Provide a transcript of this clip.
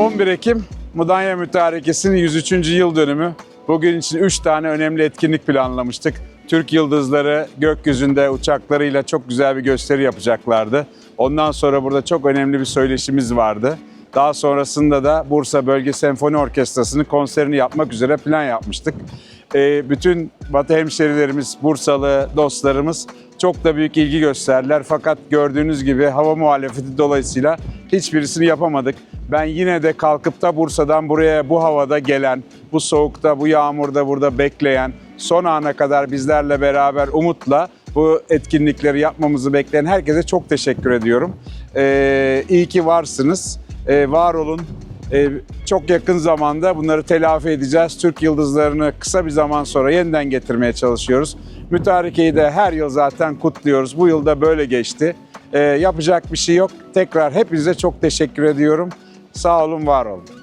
11 Ekim Mudanya Mütarekesi'nin 103. yıl dönümü. Bugün için 3 tane önemli etkinlik planlamıştık. Türk Yıldızları gökyüzünde uçaklarıyla çok güzel bir gösteri yapacaklardı. Ondan sonra burada çok önemli bir söyleşimiz vardı. Daha sonrasında da Bursa Bölge Senfoni Orkestrası'nın konserini yapmak üzere plan yapmıştık. Ee, bütün Batı hemşerilerimiz, Bursalı dostlarımız çok da büyük ilgi gösterdiler. Fakat gördüğünüz gibi hava muhalefeti dolayısıyla hiçbirisini yapamadık. Ben yine de kalkıp da Bursa'dan buraya bu havada gelen, bu soğukta, bu yağmurda burada bekleyen, son ana kadar bizlerle beraber umutla bu etkinlikleri yapmamızı bekleyen herkese çok teşekkür ediyorum. Ee, iyi ki varsınız. Ee, var olun. Ee, çok yakın zamanda bunları telafi edeceğiz. Türk yıldızlarını kısa bir zaman sonra yeniden getirmeye çalışıyoruz. Mütarekeyi de her yıl zaten kutluyoruz. Bu yılda böyle geçti. Ee, yapacak bir şey yok. Tekrar hepinize çok teşekkür ediyorum. Sağ olun, var olun.